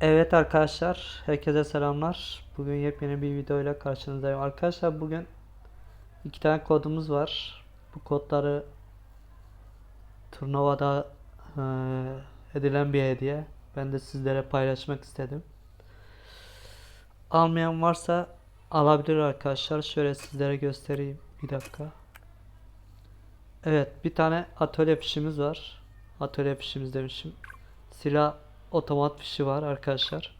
Evet arkadaşlar, herkese selamlar. Bugün yepyeni bir video ile karşınızdayım. Arkadaşlar bugün iki tane kodumuz var. Bu kodları turnuvada eee, edilen bir hediye. Ben de sizlere paylaşmak istedim. Almayan varsa alabilir arkadaşlar. Şöyle sizlere göstereyim. Bir dakika. Evet, bir tane atölye fişimiz var. Atölye fişimiz demişim. Silah otomat fişi var arkadaşlar.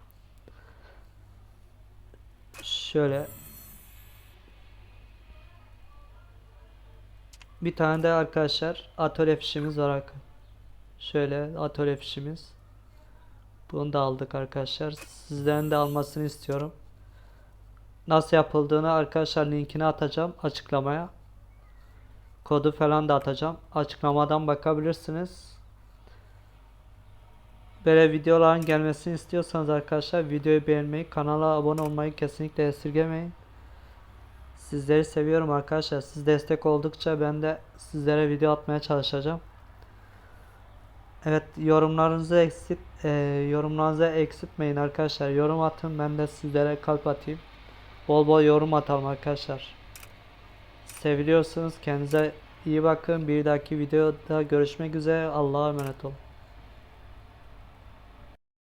Şöyle bir tane de arkadaşlar atölye fişimiz var Şöyle atölye fişimiz. Bunu da aldık arkadaşlar. Sizlerin de almasını istiyorum. Nasıl yapıldığını arkadaşlar linkini atacağım açıklamaya. Kodu falan da atacağım. Açıklamadan bakabilirsiniz. Böyle videoların gelmesini istiyorsanız arkadaşlar videoyu beğenmeyi, kanala abone olmayı kesinlikle esirgemeyin. Sizleri seviyorum arkadaşlar. Siz destek oldukça ben de sizlere video atmaya çalışacağım. Evet yorumlarınızı eksik e, yorumlarınızı eksiltmeyin arkadaşlar. Yorum atın ben de sizlere kalp atayım. Bol bol yorum atalım arkadaşlar. Seviliyorsunuz. Kendinize iyi bakın. Bir dahaki videoda görüşmek üzere. Allah'a emanet olun.